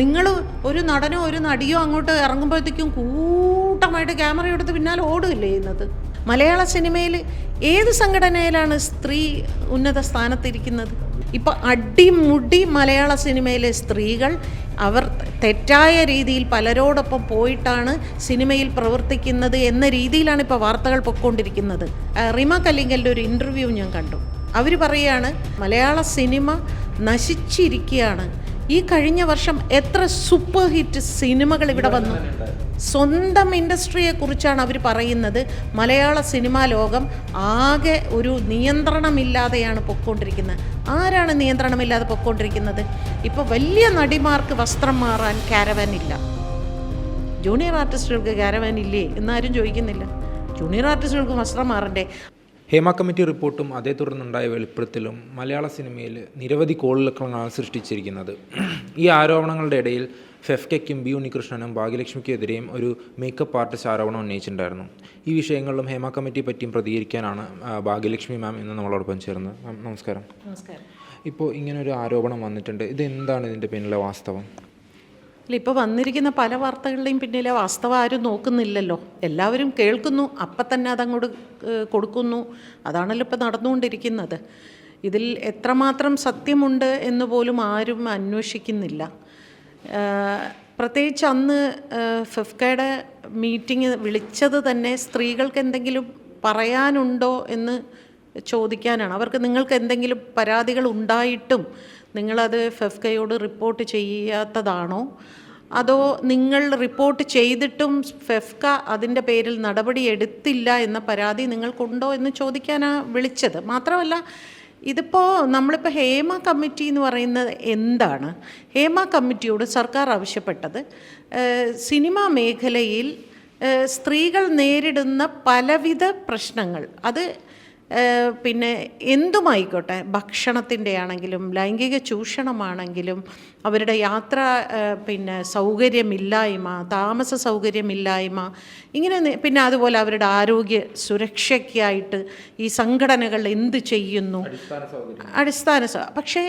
നിങ്ങൾ ഒരു നടനോ ഒരു നടിയോ അങ്ങോട്ട് ഇറങ്ങുമ്പോഴത്തേക്കും കൂട്ടമായിട്ട് ക്യാമറ എടുത്ത് പിന്നാലെ ഓടുകയില്ലേ ചെയ്യുന്നത്? മലയാള സിനിമയിൽ ഏത് സംഘടനയിലാണ് സ്ത്രീ ഉന്നത സ്ഥാനത്തിരിക്കുന്നത്? ഇപ്പം അടിമുടി മലയാള സിനിമയിലെ സ്ത്രീകൾ അവർ തെറ്റായ രീതിയിൽ പലരോടൊപ്പം പോയിട്ടാണ് സിനിമയിൽ പ്രവർത്തിക്കുന്നത് എന്ന രീതിയിലാണ് ഇപ്പോൾ വാർത്തകൾ പൊയ്ക്കൊണ്ടിരിക്കുന്നത്. റിമ കല്ലിങ്കലിന്റെ ഒരു ഇന്റർവ്യൂ ഞാൻ കണ്ടു. അവർ പറയുകയാണ് മലയാള സിനിമ നശിച്ചിരിക്കുകയാണ്. ഈ കഴിഞ്ഞ വർഷം എത്ര സൂപ്പർ ഹിറ്റ് സിനിമകൾ ഇവിടെ വന്നു. സ്വന്തം ഇൻഡസ്ട്രിയെ കുറിച്ചാണ് അവർ പറയുന്നത്. മലയാള സിനിമാ ലോകം ആകെ ഒരു നിയന്ത്രണമില്ലാതെയാണ് പൊക്കോണ്ടിരിക്കുന്നത്. ആരാണ് നിയന്ത്രണമില്ലാതെ പൊക്കോണ്ടിരിക്കുന്നത്? ഇപ്പോൾ വലിയ നടിമാർക്ക് വസ്ത്രം മാറാൻ കാരവൻ ഇല്ല. ജൂനിയർ ആർട്ടിസ്റ്റുകൾക്ക് കാരവൻ ഇല്ലേ? എന്നാരും ചോദിക്കുന്നില്ല. ജൂനിയർ ആർട്ടിസ്റ്റുകൾക്ക് വസ്ത്രം മാറണ്ടേ? ഹേമ കമ്മിറ്റി റിപ്പോർട്ടും അതേ തുടർന്നുണ്ടായ വെളിപ്പെടുത്തലും മലയാള സിനിമയിൽ നിരവധി കോളിളക്കങ്ങളാണ് സൃഷ്ടിച്ചിരിക്കുന്നത്. ഈ ആരോപണങ്ങളുടെ ഇടയിൽ ഫെഫ്കയ്ക്കും ബി ഉണ്ണികൃഷ്ണനും ഭാഗ്യലക്ഷ്മിക്കെതിരെയും ഒരു മേക്കപ്പ് ആർട്ടിസ്റ്റ് ആരോപണം ഉന്നയിച്ചിട്ടുണ്ടായിരുന്നു. ഈ വിഷയങ്ങളിലും ഹേമ കമ്മിറ്റി പറ്റിയും പ്രതികരിക്കാനാണ് ഭാഗ്യലക്ഷ്മി മാം ഇന്ന് നമ്മളോടൊപ്പം ചേർന്നത് നമസ്കാരം. നമസ്കാരം. ഇപ്പോൾ ഇങ്ങനൊരു ആരോപണം വന്നിട്ടുണ്ട്. ഇത് എന്താണ് ഇതിന്റെ പിന്നിലെ വാസ്തവം? അല്ല ഇപ്പോൾ വന്നിരിക്കുന്ന പല വാർത്തകളുടെയും പിന്നിലെ വാസ്തവം ആരും നോക്കുന്നില്ലല്ലോ. എല്ലാവരും കേൾക്കുന്നു അപ്പം തന്നെ അതങ്ങോട്ട് കൊടുക്കുന്നു. അതാണല്ലോ ഇപ്പോൾ നടന്നുകൊണ്ടിരിക്കുന്നത്. ഇതിൽ എത്രമാത്രം സത്യമുണ്ട് എന്ന് പോലും ആരും അന്വേഷിക്കുന്നില്ല. പ്രത്യേകിച്ച് അന്ന് ഫിഫ്കയുടെ മീറ്റിംഗ് വിളിച്ചത് തന്നെ സ്ത്രീകൾക്ക് എന്തെങ്കിലും പറയാനുണ്ടോ എന്ന് ചോദിക്കാനാണ്. അവർക്ക് നിങ്ങൾക്ക് എന്തെങ്കിലും പരാതികൾ ഉണ്ടായിട്ടും നിങ്ങളത് ഫെഫ്കയോട് റിപ്പോർട്ട് ചെയ്യാത്തതാണോ? അതോ നിങ്ങൾ റിപ്പോർട്ട് ചെയ്തിട്ടും ഫെഫ്ക അതിന്റെ പേരിൽ നടപടി എടുത്തില്ല എന്ന പരാതി നിങ്ങൾക്കുണ്ടോ എന്ന് ചോദിക്കാനാണ് വിളിച്ചത്? മാത്രമല്ല ഇതിപ്പോൾ നമ്മളിപ്പോൾ ഹേമ കമ്മിറ്റി എന്ന് പറയുന്നത് എന്താണ്? ഹേമ കമ്മിറ്റിയോട് സർക്കാർ ആവശ്യപ്പെട്ടത് സിനിമ മേഖലയിൽ സ്ത്രീകൾ നേരിടുന്ന പലവിധ പ്രശ്നങ്ങൾ. അത് പിന്നെ എന്തുമായിക്കോട്ടെ? ഭക്ഷണത്തിന്റെ ആണെങ്കിലും ലൈംഗിക ചൂഷണമാണെങ്കിലും അവരുടെ യാത്ര പിന്നെ സൗകര്യമില്ലായ്മ താമസ സൗകര്യമില്ലായ്മ ഇങ്ങനെ പിന്നെ അതുപോലെ അവരുടെ ആരോഗ്യ സുരക്ഷയ്ക്കായിട്ട് ഈ സംഘടനകൾ എന്ത് ചെയ്യുന്നു? അടിസ്ഥാന പക്ഷേ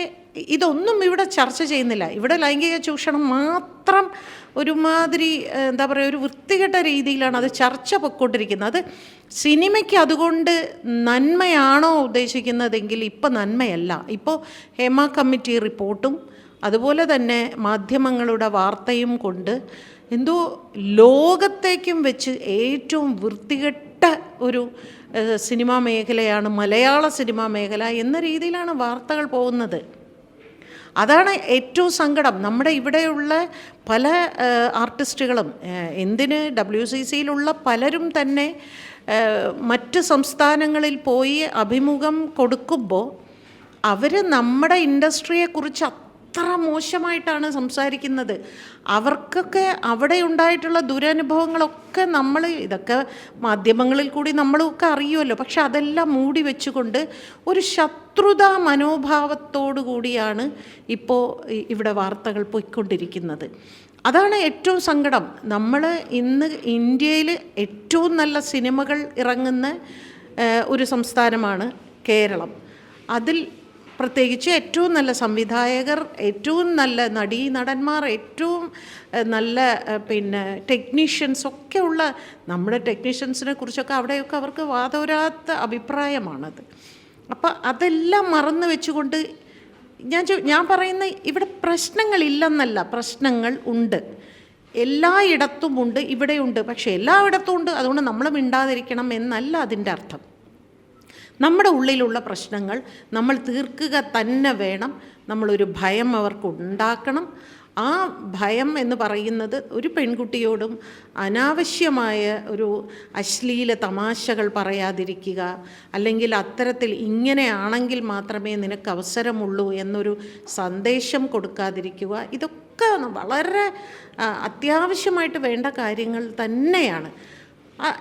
ഇതൊന്നും ഇവിടെ ചർച്ച ചെയ്യുന്നില്ല. ഇവിടെ ലൈംഗിക ചൂഷണം മാത്രം ഒരുമാതിരി എന്താ പറയുക ഒരു വൃത്തികെട്ട രീതിയിലാണ് അത് ചർച്ച പൊയ്ക്കൊണ്ടിരിക്കുന്നത് അത് സിനിമയ്ക്ക് അതുകൊണ്ട് നന്മയാണോ ഉദ്ദേശിക്കുന്നതെങ്കിൽ ഇപ്പം നന്മയല്ല. ഇപ്പോൾ ഹേമ കമ്മിറ്റി റിപ്പോർട്ടും അതുപോലെ തന്നെ മാധ്യമങ്ങളുടെ വാർത്തയും കൊണ്ട് എന്തോ ലോകത്തേക്കും വെച്ച് ഏറ്റവും വൃത്തികെട്ട ഒരു സിനിമാ മേഖലയാണ് മലയാള സിനിമാ മേഖല എന്ന രീതിയിലാണ് വാർത്തകൾ പോകുന്നത്. അതാണ് ഏറ്റവും സങ്കടം. നമ്മുടെ ഇവിടെയുള്ള പല ആർട്ടിസ്റ്റുകളും എന്തിന് ഡബ്ല്യു സി സിയിലുള്ള പലരും തന്നെ മറ്റ് സംസ്ഥാനങ്ങളിൽ പോയി അഭിമുഖം കൊടുക്കുമ്പോൾ അവർ നമ്മുടെ ഇൻഡസ്ട്രിയെക്കുറിച്ച് അത്ര മോശമായിട്ടാണ് സംസാരിക്കുന്നത്. അവർക്കൊക്കെ അവിടെ ഉണ്ടായിട്ടുള്ള ദുരനുഭവങ്ങളൊക്കെ നമ്മൾ ഇതൊക്കെ മാധ്യമങ്ങളിൽ കൂടി നമ്മളൊക്കെ അറിയുമല്ലോ. പക്ഷെ അതെല്ലാം മൂടി വെച്ചുകൊണ്ട് ഒരു ശത്രുതാ മനോഭാവത്തോടു കൂടിയാണ് ഇപ്പോൾ ഇവിടെ വാർത്തകൾ പോയിക്കൊണ്ടിരിക്കുന്നത്. അതാണ് ഏറ്റവും സങ്കടം. നമ്മൾ ഇന്ന് ഇന്ത്യയിൽ ഏറ്റവും നല്ല സിനിമകൾ ഇറങ്ങുന്ന ഒരു സംസ്ഥാനമാണ് കേരളം. അതിൽ പ്രത്യേകിച്ച് ഏറ്റവും നല്ല സംവിധായകർ ഏറ്റവും നല്ല നടീ നടന്മാർ ഏറ്റവും നല്ല പിന്നെ ടെക്നീഷ്യൻസ് ഒക്കെ ഉള്ള നമ്മുടെ ടെക്നീഷ്യൻസിനെ കുറിച്ചൊക്കെ അവിടെയൊക്കെ അവർക്ക് വാദവരാത്ത അഭിപ്രായമാണത്. അപ്പം അതെല്ലാം മറന്നു വെച്ചുകൊണ്ട് ഞാൻ ഞാൻ പറയുന്ന ഇവിടെ പ്രശ്നങ്ങളില്ലെന്നല്ല പ്രശ്നങ്ങൾ ഉണ്ട്. എല്ലായിടത്തും ഉണ്ട് ഇവിടെയുണ്ട്. പക്ഷേ എല്ലായിടത്തും ഉണ്ട് അതുകൊണ്ട് നമ്മൾ മിണ്ടാതിരിക്കണം എന്നല്ല അതിന്റെ അർത്ഥം. നമ്മുടെ ഉള്ളിലുള്ള പ്രശ്നങ്ങൾ നമ്മൾ തീർക്കുക തന്നെ വേണം. നമ്മളൊരു ഭയം അവർക്ക് ഉണ്ടാക്കണം. ആ ഭയം എന്ന് പറയുന്നത് ഒരു പെൺകുട്ടിയോടും അനാവശ്യമായ ഒരു അശ്ലീല തമാശകൾ പറയാതിരിക്കുക. അല്ലെങ്കിൽ അത്തരത്തിൽ ഇങ്ങനെയാണെങ്കിൽ മാത്രമേ നിനക്ക് അവസരമുള്ളൂ എന്നൊരു സന്ദേശം കൊടുക്കാതിരിക്കുക. ഇതൊക്കെ വളരെ അത്യാവശ്യമായിട്ട് വേണ്ട കാര്യങ്ങൾ തന്നെയാണ്.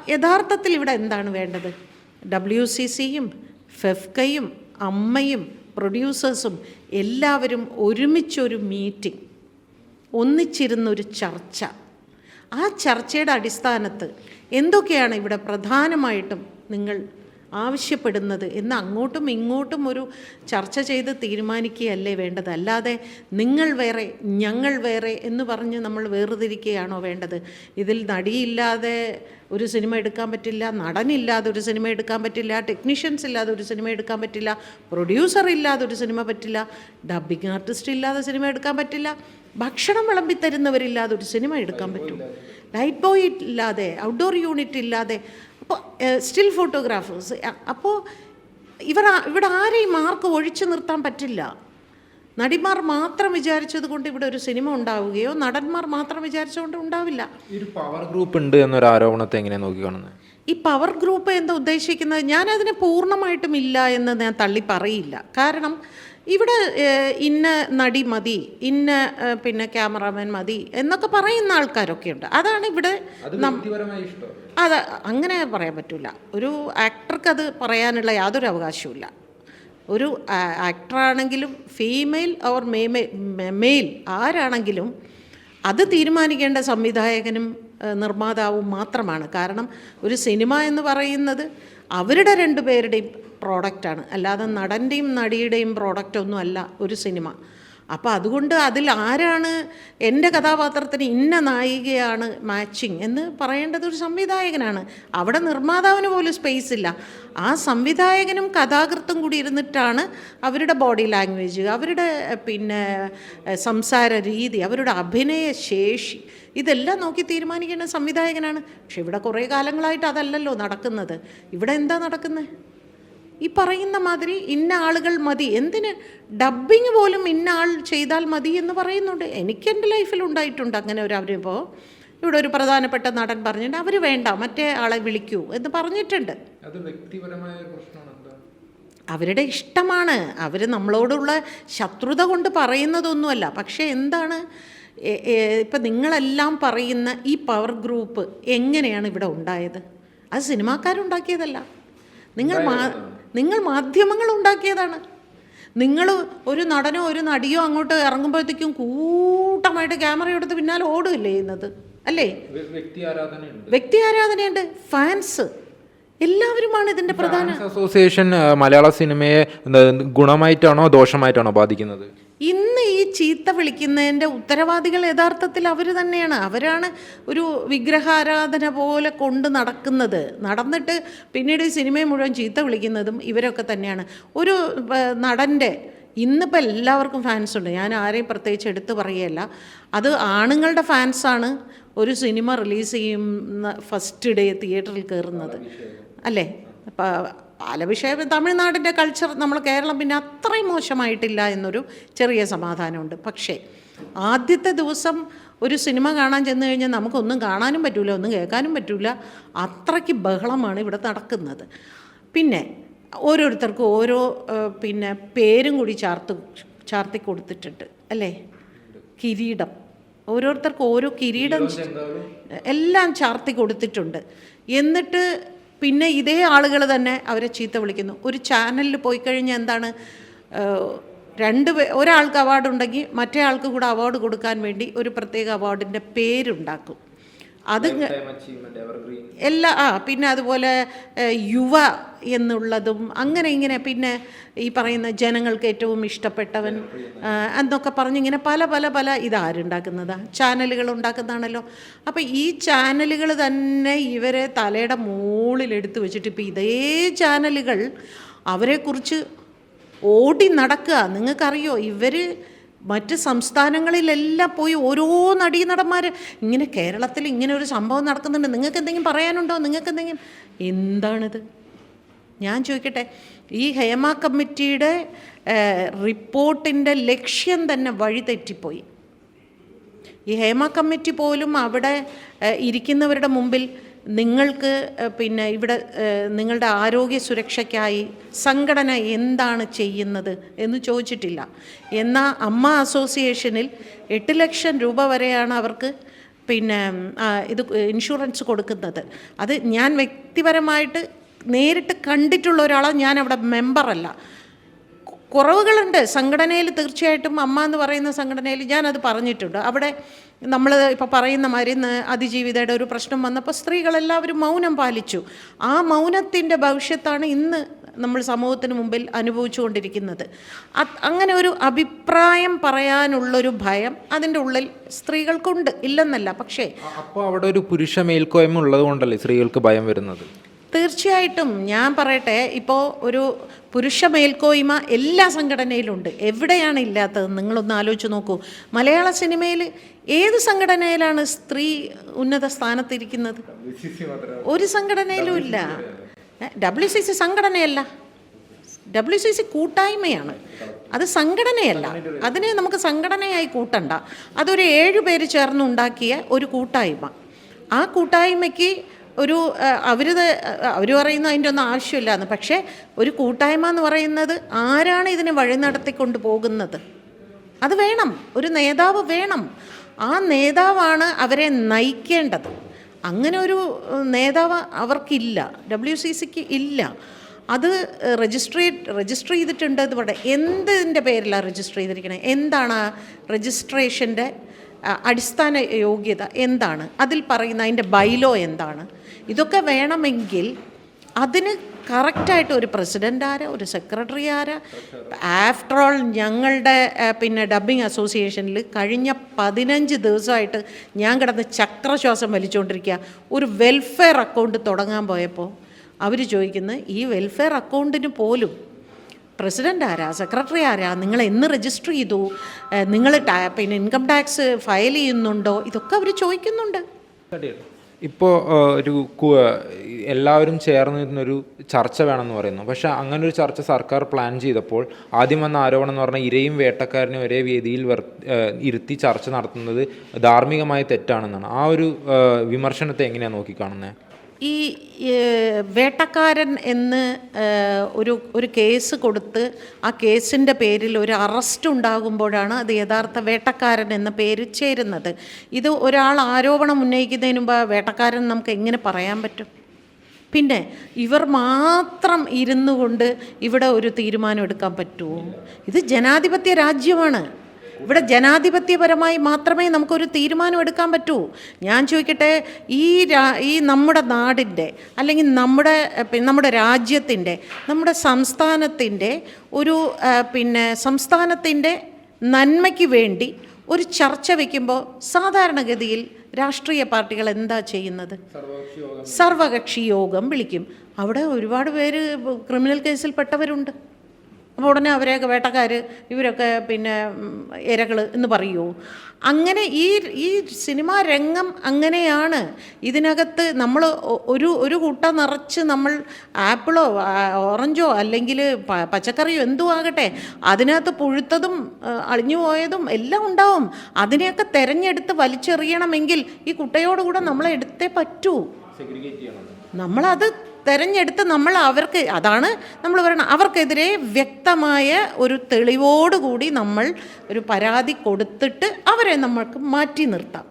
യഥാർത്ഥത്തിൽ ഇവിടെ എന്താണ് വേണ്ടത്? ഡബ്ല്യു സി സിയും ഫെഫ്കയും അമ്മയും പ്രൊഡ്യൂസേഴ്സും എല്ലാവരും ഒരുമിച്ചൊരു മീറ്റിംഗ് ഒന്നിച്ചിരുന്നൊരു ചർച്ച. ആ ചർച്ചയുടെ അടിസ്ഥാനത്ത് എന്തൊക്കെയാണ് ഇവിടെ പ്രധാനമായിട്ടും നിങ്ങൾ ആവശ്യപ്പെടുന്നത് എന്ന് അങ്ങോട്ടും ഇങ്ങോട്ടും ഒരു ചർച്ച ചെയ്ത് തീരുമാനിക്കുകയല്ലേ വേണ്ടത്? അല്ലാതെ നിങ്ങൾ വേറെ ഞങ്ങൾ വേറെ എന്ന് പറഞ്ഞ് നമ്മൾ വേർതിരിക്കുകയാണോ വേണ്ടത്? ഇതിൽ നടിയില്ലാതെ ഒരു സിനിമ എടുക്കാൻ പറ്റില്ല നടനില്ലാതെ ഒരു സിനിമ എടുക്കാൻ പറ്റില്ല ടെക്നീഷ്യൻസ് ഇല്ലാതെ ഒരു സിനിമ എടുക്കാൻ പറ്റില്ല പ്രൊഡ്യൂസർ ഇല്ലാതെ ഒരു സിനിമ പറ്റില്ല ഡബിങ് ആർട്ടിസ്റ്റ് ഇല്ലാതെ സിനിമ എടുക്കാൻ പറ്റില്ല ഭക്ഷണം വിളമ്പി തരുന്നവരില്ലാതെ ഒരു സിനിമ എടുക്കാൻ പറ്റും. ലൈറ്റ് ബോയ് ഇല്ലാതെ ഔട്ട്ഡോർ യൂണിറ്റ് ഇല്ലാതെ സ്റ്റിൽ ഫോട്ടോഗ്രാഫേഴ്സ് അപ്പോൾ ഇവർ ഇവിടെ ആരെയും മാർക്ക് ഒഴിച്ചു നിർത്താൻ പറ്റില്ല. നടിമാർ മാത്രം വിചാരിച്ചത് കൊണ്ട് ഇവിടെ ഒരു സിനിമ ഉണ്ടാവുകയോ നടന്മാർ മാത്രം വിചാരിച്ചുകൊണ്ട് ഉണ്ടാവില്ല. ഒരു പവർ ഗ്രൂപ്പ് ഉണ്ട് എന്നൊരു ആരോപണത്തെ എങ്ങനെ നോക്കിക്കാണുന്നത് ഈ പവർ ഗ്രൂപ്പ് എന്താ ഉദ്ദേശിക്കുന്നത്? ഞാനതിനെ പൂർണമായിട്ടും ഇല്ല എന്ന് ഞാൻ തള്ളി പറയില്ല. കാരണം ഇവിടെ ഇന്ന നടി മതി ഇന്ന പിന്നെ ക്യാമറാമാൻ മതി എന്നൊക്കെ പറയുന്ന ആൾക്കാരൊക്കെ ഉണ്ട്. അതാണ് ഇവിടെ അത് അങ്ങനെ പറയാൻ പറ്റില്ല ഒരു ആക്ടർക്ക് അത് പറയാനുള്ള യാതൊരു അവകാശവും ഒരു ആക്ടറാണെങ്കിലും ഫീമെയിൽ ഓർ മെയിൽ ആരാണെങ്കിലും അത് തീരുമാനിക്കേണ്ട സംവിധായകനും നിർമ്മാതാവും മാത്രമാണ്. കാരണം ഒരു സിനിമ എന്ന് പറയുന്നത് അവരുടെ രണ്ടുപേരുടെയും പ്രോഡക്റ്റാണ് അല്ലാതെ നടന്റെയും നടിയുടെയും പ്രോഡക്റ്റ് ഒന്നും അല്ല ഒരു സിനിമ അപ്പോൾ അതുകൊണ്ട് അതിൽ ആരാണ് എന്റെ കഥാപാത്രത്തിന് ഇന്ന നായികയാണ് മാച്ചിങ് എന്ന് പറയേണ്ടത് ഒരു സംവിധായകനാണ്. അവിടെ നിർമ്മാതാവിന് പോലും സ്പേസ് ഇല്ല. ആ സംവിധായകനും കഥാകൃത്തും കൂടി ഇരുന്നിട്ടാണ് അവരുടെ ബോഡി ലാംഗ്വേജ് അവരുടെ പിന്നെ സംസാര രീതി അവരുടെ അഭിനയ ശേഷി ഇതെല്ലാം നോക്കി തീരുമാനിക്കേണ്ട സംവിധായകനാണ്. പക്ഷെ ഇവിടെ കുറേ കാലങ്ങളായിട്ട് അതല്ലല്ലോ നടക്കുന്നത്. ഇവിടെ എന്താ നടക്കുന്നത് ഈ പറയുന്ന മാതിരി ഇന്ന ആളുകൾ മതി. എന്തിന്? ഡബ്ബിങ് പോലും ഇന്ന ആൾ ചെയ്താൽ മതി എന്ന് പറയുന്നുണ്ട്. എനിക്ക് എന്റെ ലൈഫിൽ ഉണ്ടായിട്ടുണ്ട് അങ്ങനെ ഒരു അവരിപ്പോൾ ഇവിടെ ഒരു പ്രധാനപ്പെട്ട നടൻ പറഞ്ഞിട്ടുണ്ട് അവർ വേണ്ട മറ്റേ ആളെ വിളിക്കൂ എന്ന് പറഞ്ഞിട്ടുണ്ട്. അവരുടെ ഇഷ്ടമാണ്. അവർ നമ്മളോടുള്ള ശത്രുത കൊണ്ട് പറയുന്നതൊന്നുമല്ല. പക്ഷേ എന്താണ്? ഇപ്പം നിങ്ങളെല്ലാം പറയുന്ന ഈ പവർ ഗ്രൂപ്പ് എങ്ങനെയാണ് ഇവിടെ ഉണ്ടായത്? അത് സിനിമാക്കാരുണ്ടാക്കിയതല്ല. നിങ്ങൾ മാ നിങ്ങൾ മാധ്യമങ്ങൾ ഉണ്ടാക്കിയതാണ്. നിങ്ങൾ ഒരു നടനോ ഒരു നടിയോ അങ്ങോട്ട് ഇറങ്ങുമ്പോഴത്തേക്കും കൂട്ടമായിട്ട് ക്യാമറ എടുത്ത് പിന്നാലെ ഓടുകയല്ലേ ചെയ്യുന്നത്. അല്ലേ? വ്യക്തി ആരാധനയുണ്ട്? ഫാൻസ്. എല്ലാവരുമാണ് ഇതിന്റെ പ്രധാന അസോസിയേഷൻ മലയാള സിനിമയെ ഗുണമായിട്ടാണോ ദോഷമായിട്ടാണോ ബാധിക്കുന്നത്? ഇന്ന് ഈ ചീത്ത വിളിക്കുന്നതിന്റെ ഉത്തരവാദികൾ യഥാർത്ഥത്തിൽ അവർ തന്നെയാണ്. അവരാണ് ഒരു വിഗ്രഹാരാധന പോലെ കൊണ്ട് നടക്കുന്നത്. നടന്നിട്ട് പിന്നീട് സിനിമയെ മുഴുവൻ ചീത്ത വിളിക്കുന്നതും ഇവരൊക്കെ തന്നെയാണ്. ഒരു നടന്റെ ഇന്നിപ്പോൾ എല്ലാവർക്കും ഫാൻസ് ഉണ്ട്. ഞാൻ ആരെയും പ്രത്യേകിച്ച് എടുത്തു പറയുകയല്ല. അത് ആണുങ്ങളുടെ ഫാൻസാണ് ഒരു സിനിമ റിലീസ് ചെയ്യുന്ന ഫസ്റ്റ് ഡേ തിയേറ്ററിൽ കയറുന്നത് അല്ലേ? അപ്പോൾ ബാലഭിഷേകം തമിഴ്നാടിന്റെ കൾച്ചർ നമ്മൾ കേരളം പിന്നെ അത്രയും മോശമായിട്ടില്ല എന്നൊരു ചെറിയ സമാധാനമുണ്ട്. പക്ഷേ ആദ്യത്തെ ദിവസം ഒരു സിനിമ കാണാൻ ചെന്ന് കഴിഞ്ഞാൽ നമുക്കൊന്നും കാണാനും പറ്റില്ല ഒന്നും കേൾക്കാനും പറ്റില്ല അത്രയ്ക്ക് ബഹളമാണ് ഇവിടെ നടക്കുന്നത്. പിന്നെ ഓരോരുത്തർക്കും ഓരോ പിന്നെ പേരും കൂടി ചാർത്ത് ചാർത്തി കൊടുത്തിട്ടുണ്ട് അല്ലേ? കിരീടം. ഓരോരുത്തർക്കും ഓരോ കിരീടം എല്ലാം ചാർത്തി കൊടുത്തിട്ടുണ്ട്. എന്നിട്ട് പിന്നെ ഇതേ ആളുകൾ തന്നെ അവരെ ചീത്ത വിളിക്കുന്നു. ഒരു ചാനലിൽ പോയി കഴിഞ്ഞാൽ എന്താണ് രണ്ട് പേ ഒരാൾക്ക് അവാർഡ് ഉണ്ടെങ്കിൽ മറ്റേ ആൾക്ക് കൂടെ അവാർഡ് കൊടുക്കാൻ വേണ്ടി ഒരു പ്രത്യേക അവാർഡിന്റെ പേരുണ്ടാക്കും. അത് എല്ലാ ആ പിന്നെ അതുപോലെ യുവ എന്നുള്ളതും അങ്ങനെ ഇങ്ങനെ പിന്നെ ഈ പറയുന്ന ജനങ്ങൾക്ക് ഏറ്റവും ഇഷ്ടപ്പെട്ടവൻ എന്നൊക്കെ പറഞ്ഞ് ഇങ്ങനെ പല പല പല ഇതാരുണ്ടാക്കുന്നതാണ് ചാനലുകൾ ഉണ്ടാക്കുന്നതാണല്ലോ. അപ്പോൾ ഈ ചാനലുകൾ തന്നെ ഇവരെ തലയുടെ മുകളിൽ എടുത്തു വെച്ചിട്ട് ഇപ്പോൾ ഇതേ ചാനലുകൾ അവരെക്കുറിച്ച് ഓടി നടക്കുക നിങ്ങൾക്കറിയോ? ഇവർ മറ്റ് സംസ്ഥാനങ്ങളിലെല്ലാം പോയി ഓരോ നടീനടന്മാർ ഇങ്ങനെ കേരളത്തിൽ ഇങ്ങനെ ഒരു സംഭവം നടക്കുന്നുണ്ട്. നിങ്ങൾക്ക് എന്തെങ്കിലും പറയാനുണ്ടോ? നിങ്ങൾക്ക് എന്തെങ്കിലും? എന്താണിത്? ഞാൻ ചോദിക്കട്ടെ ഈ ഹേമ കമ്മിറ്റിയുടെ റിപ്പോർട്ടിന്റെ ലക്ഷ്യം തന്നെ വഴിതെറ്റിപ്പോയി. ഈ ഹേമ കമ്മിറ്റി പോലും അവിടെ ഇരിക്കുന്നവരുടെ മുമ്പിൽ നിങ്ങൾക്ക് പിന്നെ ഇവിടെ നിങ്ങളുടെ ആരോഗ്യ സുരക്ഷയ്ക്കായി സംഘടന എന്താണ് ചെയ്യുന്നത് എന്ന് ചോദിച്ചിട്ടില്ല. എന്നാൽ അമ്മ അസോസിയേഷനിൽ എട്ട് ലക്ഷം രൂപ വരെയാണ് അവർക്ക് പിന്നെ ഇത് ഇൻഷുറൻസ് കൊടുക്കുന്നത്. അത് ഞാൻ വ്യക്തിപരമായിട്ട് നേരിട്ട് കണ്ടിട്ടുള്ള ഒരാളാണ് ഞാൻ അവിടെ മെമ്പറല്ല. കുറവുകളുണ്ട്. സംഘടനയിൽ തീർച്ചയായിട്ടും അമ്മ എന്ന് പറയുന്ന സംഘടനയിൽ ഞാനത് പറഞ്ഞിട്ടുണ്ട്. അവിടെ നമ്മൾ ഇപ്പോൾ പറയുന്ന മാതിരി അതിജീവിതയുടെ ഒരു പ്രശ്നം വന്നപ്പോൾ സ്ത്രീകളെല്ലാവരും മൗനം പാലിച്ചു. ആ മൗനത്തിന്റെ ഭവിഷ്യത്താണ് ഇന്ന് നമ്മൾ സമൂഹത്തിന് മുമ്പിൽ അനുഭവിച്ചുകൊണ്ടിരിക്കുന്നത് അങ്ങനെ ഒരു അഭിപ്രായം പറയാനുള്ളൊരു ഭയം അതിന്റെ ഉള്ളിൽ സ്ത്രീകൾക്കുണ്ട്. ഇല്ലെന്നല്ല. പക്ഷേ അപ്പോൾ അവിടെ ഒരു പുരുഷ മേൽക്കോയ്മ ഉള്ളത് കൊണ്ടല്ലേ സ്ത്രീകൾക്ക് ഭയം വരുന്നത്? തീർച്ചയായിട്ടും. ഞാൻ പറയട്ടെ ഇപ്പോൾ ഒരു പുരുഷ മേൽക്കോയ്മ എല്ലാ സംഘടനയിലുണ്ട്. എവിടെയാണ് ഇല്ലാത്തത്? നിങ്ങളൊന്ന് ആലോചിച്ച് നോക്കൂ. മലയാള സിനിമയിൽ ഏത് സംഘടനയിലാണ് സ്ത്രീ ഉന്നത സ്ഥാനത്തിരിക്കുന്നത്? ഒരു സംഘടനയിലും ഇല്ല. ഡബ്ല്യു സി സി സംഘടനയല്ല. ഡബ്ല്യു സി സി കൂട്ടായ്മയാണ്. അത് സംഘടനയല്ല. അതിനെ നമുക്ക് സംഘടനയായി കൂട്ടണ്ട. അതൊരു ഏഴ് പേര് ചേർന്നുണ്ടാക്കിയ ഒരു കൂട്ടായ്മ. ആ കൂട്ടായ്മയ്ക്ക് ഒരു അവർ അവർ പറയുന്ന അതിന്റെ ഒന്നും ആവശ്യമില്ലാന്ന്. പക്ഷേ ഒരു കൂട്ടായ്മ എന്ന് പറയുന്നത് ആരാണ് ഇതിനെ വഴി നടത്തിക്കൊണ്ട് പോകുന്നത്? അത് വേണം. ഒരു നേതാവ് വേണം. ആ നേതാവാണ് അവരെ നയിക്കേണ്ടത്. അങ്ങനെ ഒരു നേതാവ് അവർക്കില്ല. ഡബ്ല്യു സി സിക്ക് ഇല്ല. അത് രജിസ്ട്രേറ്റ് രജിസ്റ്റർ ചെയ്തിട്ടുണ്ട് പറയാം എന്തിന്റെ പേരിലാണ് രജിസ്റ്റർ ചെയ്തിരിക്കുന്നത് എന്താണ് രജിസ്ട്രേഷന്റെ അടിസ്ഥാന യോഗ്യത? എന്താണ്? അതിൽ പറയുന്ന അതിന്റെ ബൈലോ എന്താണ്? ഇതൊക്കെ വേണമെങ്കിൽ അതിന് കറക്റ്റായിട്ട് ഒരു പ്രസിഡന്റ് ആരാ ഒരു സെക്രട്ടറി ആരാ? ആഫ്റ്റർ ഓൾ ഞങ്ങളുടെ പിന്നെ ഡബ്ബിംഗ് അസോസിയേഷനിൽ കഴിഞ്ഞ പതിനഞ്ച് ദിവസമായിട്ട് ഞാൻ കിടന്ന് ചക്രശ്വാസം വലിച്ചുകൊണ്ടിരിക്കുക ഒരു വെൽഫെയർ അക്കൗണ്ട് തുടങ്ങാൻ പോയപ്പോൾ അവർ ചോദിക്കുന്നത് ഈ വെൽഫെയർ അക്കൗണ്ടിന് പോലും പ്രസിഡന്റ് ആരാ സെക്രട്ടറി ആരാ? നിങ്ങൾ എന്ന് രജിസ്റ്റർ ചെയ്തു? നിങ്ങൾ പിന്നെ ഇൻകം ടാക്സ് ഫയൽ ചെയ്യുന്നുണ്ടോ? ഇതൊക്കെ അവർ ചോദിക്കുന്നുണ്ട്. ഇപ്പോൾ ഒരു എല്ലാവരും ചേർന്ന് ചർച്ച വേണമെന്ന് പറയുന്നു. പക്ഷേ അങ്ങനെ ഒരു ചർച്ച സർക്കാർ പ്ലാൻ ചെയ്തപ്പോൾ ആദ്യം വന്ന ആരോപണം എന്ന് പറഞ്ഞാൽ ഇരയും വേട്ടക്കാരനും ഒരേ വേദിയിൽ ഇരുത്തി ചർച്ച നടത്തുന്നത് ധാർമ്മികമായ തെറ്റാണെന്നാണ്. ആ ഒരു വിമർശനത്തെ എങ്ങനെയാണ് നോക്കിക്കാണുന്നത് ഈ വേട്ടക്കാരൻ എന്ന് ഒരു ഒരു കേസ് കൊടുത്ത് ആ കേസിന്റെ പേരിൽ ഒരു അറസ്റ്റ് ഉണ്ടാകുമ്പോഴാണ് അത് യഥാർത്ഥ വേട്ടക്കാരൻ എന്ന പേര് ചേരുന്നത്. ഇത് ഒരാൾ ആരോപണം ഉന്നയിക്കുന്നതിന് മുമ്പ് വേട്ടക്കാരൻ നമുക്ക് എങ്ങനെ പറയാൻ പറ്റും? പിന്നെ ഇവർ മാത്രം ഇരുന്നു കൊണ്ട് ഇവിടെ ഒരു തീരുമാനം എടുക്കാൻ പറ്റുമോ? ഇത് ജനാധിപത്യ രാജ്യമാണ്. ഇവിടെ ജനാധിപത്യപരമായി മാത്രമേ നമുക്കൊരു തീരുമാനം എടുക്കാൻ പറ്റൂ. ഞാൻ ചോദിക്കട്ടെ ഈ രാ ഈ നമ്മുടെ നാടിന്റെ അല്ലെങ്കിൽ നമ്മുടെ നമ്മുടെ രാജ്യത്തിന്റെ നമ്മുടെ സംസ്ഥാനത്തിന്റെ ഒരു പിന്നെ സംസ്ഥാനത്തിന്റെ നന്മയ്ക്ക് വേണ്ടി ഒരു ചർച്ച വയ്ക്കുമ്പോൾ സാധാരണഗതിയിൽ രാഷ്ട്രീയ പാർട്ടികൾ എന്താ ചെയ്യുന്നത്? സർവകക്ഷി യോഗം വിളിക്കും. അവിടെ ഒരുപാട് പേര് ക്രിമിനൽ കേസിൽപ്പെട്ടവരുണ്ട്. അപ്പോൾ ഉടനെ അവരെയൊക്കെ വേട്ടക്കാർ ഇവരൊക്കെ പിന്നെ ഇരകൾ എന്ന് പറയുമോ അങ്ങനെ ഈ ഈ സിനിമാ രംഗം അങ്ങനെയാണ്. ഇതിനകത്ത് നമ്മൾ ഒരു ഒരു കൂട്ടം നിറച്ച് നമ്മൾ ആപ്പിളോ ഓറഞ്ചോ അല്ലെങ്കിൽ പച്ചക്കറിയോ എന്തോ ആകട്ടെ അതിനകത്ത് പുഴുത്തതും അളിഞ്ഞു പോയതും എല്ലാം ഉണ്ടാവും. അതിനെയൊക്കെ തിരഞ്ഞെടുത്ത് വലിച്ചെറിയണമെങ്കിൽ ഈ കുട്ടയോടുകൂടെ നമ്മളെ എടുത്തേ പറ്റൂ. നമ്മളത് തെരഞ്ഞെടുത്ത് നമ്മൾ അവർക്ക് അതാണ് നമ്മൾ പറയണം അവർക്കെതിരെ വ്യക്തമായ ഒരു തെളിവോടുകൂടി നമ്മൾ ഒരു പരാതി കൊടുത്തിട്ട് അവരെ നമ്മൾക്ക് മാറ്റി നിർത്താം.